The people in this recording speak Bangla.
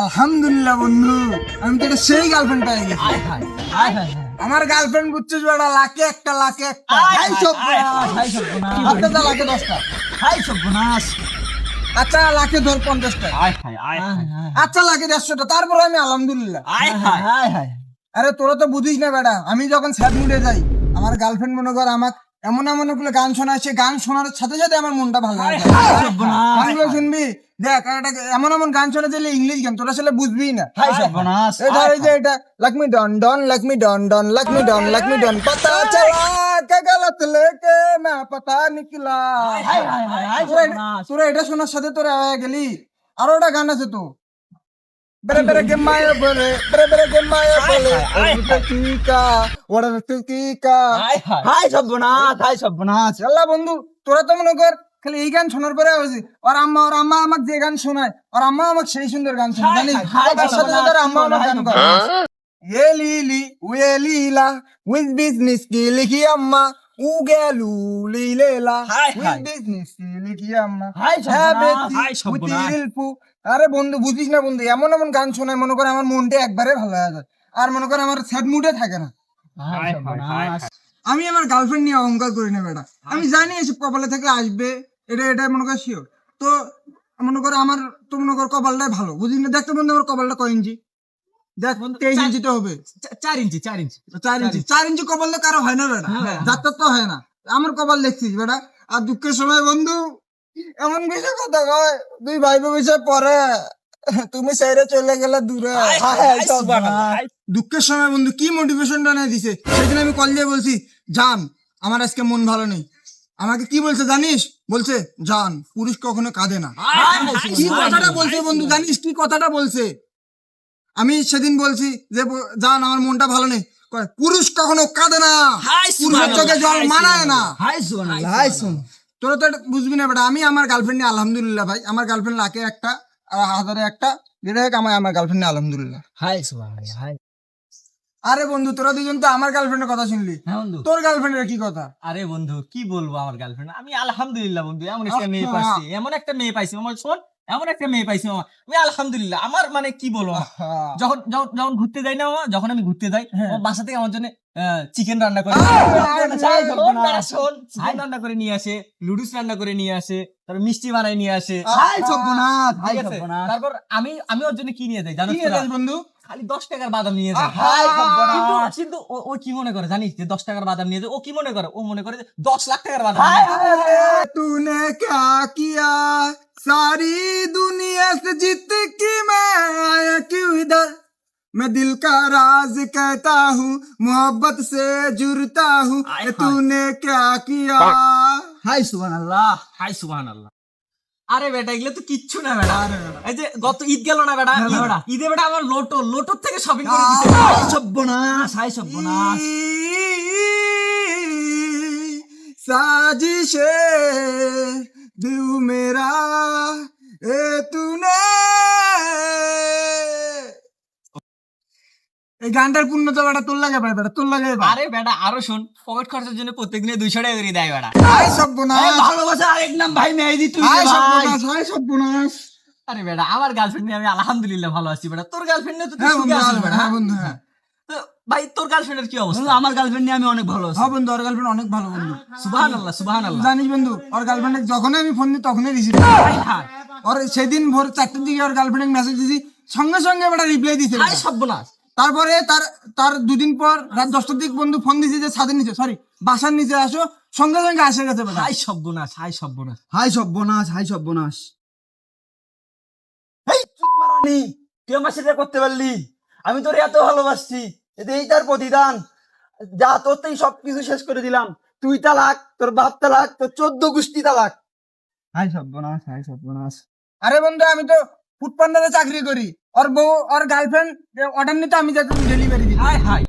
আলহামদুলিল্লাহ বন্ধু। আমি তো এটা সেই গার্লফ্রেন্ড পেয়ে গেছি আমার গার্লফ্রেন্ড বুঝছিস বেটা লাখে একটা লাখে একটা। হাই সর্বনাশ। হাই সর্বনাশ আপনারটা লাখে দশটা। হাই সর্বনাশ আচ্ছা লাখে ধর পঞ্চাশটা। আচ্ছা লাখে দেড়শোটা। তারপরে আমি আলহামদুলিল্লাহ। আরে তোরা তো বুঝিস না বেটা আমি যখন স্যাড মুডে যাই আমার গার্লফ্রেন্ড মনে কর আমার এমন এমনগুলো গান শোনায় সে গান শোনার সাথে সাথে আমার মনটা ভালো গানগুলো শুনবি? দেখ একটা এমন এমন গান শোনা দিলে ইংলিশ গান তোরা আসলে বুঝবি না। ধর এই যে এটা লাকমি ডন ডন লাক মি ডন ডন লাক ডন লাক মি ডন পতা চলা কে গলত লেকে না পতা নিকলা। তোরা এটা- শোনার সাথে তোরা গেলি। আরও একটা গান আছে তো বেড়ে বেড়ে গে মায়া বলে বেড়ে বেড়ে গে মায়া বলে টিকা ওরা তুই টিকা হাই সর্বনাশ হাই সর্বনাশ আল্লাহ বন্ধু তোরা তো মনে কর খালি এই গান শোনার পরে বুঝি ওর আম্মা ওর আম্মা আমাকে যে গান শোনায় ওর আম্মা আমাকে সেই সুন্দর গান শোনায় জানিস? তার সাথে তার আম্মা আমার গান করে এ লিলি উয়ে লিলা উইথ বিজনেস কি লিখি আম্মা? وقالوا لي হাই হাই আরে বন্ধু বুঝিস না বন্ধু এমন এমন গান শোনায় মনে করে আমার মনটা একবারে ভালো হয়ে যায়। আর মনে করে আমার স্যাড মুডে থাকে না। আমি আমার গার্লফ্রেন্ড নিয়ে অহংকার করি না বেটা। আমি জানি এসব কপালে থেকে আসবে এটা এটা মনে করে শিওর তো মনে করো আমার তো মনে করো কপালটাই ভালো। বুঝলি না? দেখতে বন্ধু আমার কপালটা কয়েনজি দেখ তেইশ ইঞ্চি তো হবে। চার ইঞ্চি চার ইঞ্চি। চার ইঞ্চি। চার ইঞ্চি। কপাল কারও হয় না বেটা। তো না। আমার কপাল দেখছিস বেটা। আর দুঃখের সময় বন্ধু এমন কিছু কথা কয়? দুই ভাই বিষয় পরে তুমি সাইরে চলে গেলে দূরে। না। দুঃখের সময় বন্ধু কি মোটিভেশনটা নিয়ে দিছে? সেদিন আমি কল দিয়ে বলছি জান আমার আজকে মন ভালো নেই। আমাকে কি বলছে জানিস? বলছে জান পুরুষ কখনো কাঁদে না। কি কথাটা বলছে বন্ধু জানিস? কি কথাটা বলছে? আমি সেদিন বলছি যে জান আমার মনটা ভালো নেই। পুরুষ কখনো কাঁদে না। পুরুষের চোখে জল মানায় না। হাই শুন তোরা তো বুঝবি না বেটা। আমি আমার গার্লফ্রেন্ড নিয়ে আলহামদুলিল্লাহ ভাই। আমার গার্লফ্রেন্ড লাখে একটা আর হাজারে একটা। যেটা হোক আমার আমার গার্লফ্রেন্ড নিয়ে আলহামদুলিল্লাহ। হাই আরে বন্ধু তোরা দুজন তো আমার গার্লফ্রেন্ডের কথা শুনলি। হ্যাঁ বন্ধু। তোর গার্লফ্রেন্ডের কি কথা? আরে বন্ধু কি বলব আমার গার্লফ্রেন্ড আমি আলহামদুলিল্লাহ বন্ধু এমন একটা মেয়ে পাইছি এমন একটা মেয়ে পাইছি। আমার শোন এমন একটা মেয়ে পাইছি মামা। আমি আলহামদুলিল্লাহ আমার মানে কি বলব। যখন যখন যখন ঘুরতে যাই না মামা যখন আমি ঘুরতে যাই হ্যাঁ। বাসা থেকে আমার জন্য চিকেন রান্না করে চিকেন রান্না করে নিয়ে আসে লুডুস রান্না করে নিয়ে আসে তারপর মিষ্টি বানাই নিয়ে আসে। তারপর আমি আমি ওর জন্য কি নিয়ে যাই জানো বন্ধু? খালি দশ টাকার বাদাম নিয়ে যায়। কিন্তু- ও- ও কি মনে করে জানিস যে দশ টাকার বাদাম নিয়ে যায়? ও কি মনে করে? ও মনে করে যে দশ লাখ টাকার বাদাম নিয়ে যায়। अरे तूने क्या किया सारी दुनिया से जीत की मैं आया क्यों इधर मैं दिल का राज कहता हूँ मोहब्बत से जुड़ता हूँ आय ये हाय। तूने क्या किया हाय सुबह अल्लाह হাই সুবহান আল্লাহ আরে বেটা এগুলো তো কিচ্ছু না বেটা আরে বেটা। এই যে গত ঈদ গেল না বেটা হ্যাঁ, ঈদ- বেটা। ঈদে বেটা আমার লোটো লোটোর থেকে শপিং করে দিছে আহ। হাই সর্বনাশ হাই সর্বনাশ साजिश दिल मेरा ए तूने এই গানটার পূর্ণতা বেটা তোর লাগে ভাই বেটা তোর লাগে ভাই আরে বেটা আরো শোন পকেট খরচের জন্য প্রত্যেকদিনে দুইশো টাকা করে দেয় বেটা হাই সর্বনাশ এই ভালোবাসা আরেক নাম ভাই মেহেদি তুই হাই রে ভাই। সর্বনাশ হাই সর্বনাশ আরে বেটা আমার গার্লফ্রেন্ড নিয়ে আমি আলহামদুলিল্লাহ ভালো আছি বেটা তোর গার্লফ্রেন্ড নিয়ে তো তুই হ্যাঁ সুখে বন্ধু আছিস হ্যাঁ, বেটা হ্যাঁ বন্ধু হ্যাঁ তো ভাই তোর গার্লফ্রেন্ডের কি অবস্থা? আমার গার্লফ্রেন্ড নিয়ে আমি অনেক ভালো আছি। হ্যাঁ বন্ধু ওর গার্লফ্রেন্ড অনেক ভালো বন্ধু। সুবহান আল্লাহ সুবহান আল্লাহ জানিস বন্ধু ওর গার্লফ্রেন্ড যখনই আমি ফোন দিই তখনই রিসিভ ওর সেদিন ভোর চারটের দিকে ওর গার্লফ্রেন্ড মেসেজ দিছি সঙ্গে সঙ্গে বেটা রিপ্লাই দিছে হাই সর্বনাশ। তারপরে তার তার দুদিন পর রাত দশটার দিকে বন্ধু ফোন দিছে যে ছাদের নিচে সরি বাসার নিচে আসো সঙ্গে সঙ্গে আসে গেছে বেটা। হাই সর্বনাশ হাই সর্বনাশ। হাই সর্বনাশ হাই সর্বনাশ। এই চুপ মারানি তুই আমার সেটা করতে পারলি? আমি তোর এত ভালোবাসছি। এই তার প্রতিদান। যা তোর তাই সবকিছু শেষ করে দিলাম। তুই তালাক তোর বাপ তালাক তোর চোদ্দ গোষ্ঠী তালাক। হাই সর্বনাশ হাই সর্বনাশ। আরে বন্ধু আমি তো ফুড পান্ডারে চাকরি করি। ওর বউ ওর গার্লফ্রেন্ড অর্ডার নিতে আমি যাতে ডেলিভারি দিই হাই হাই।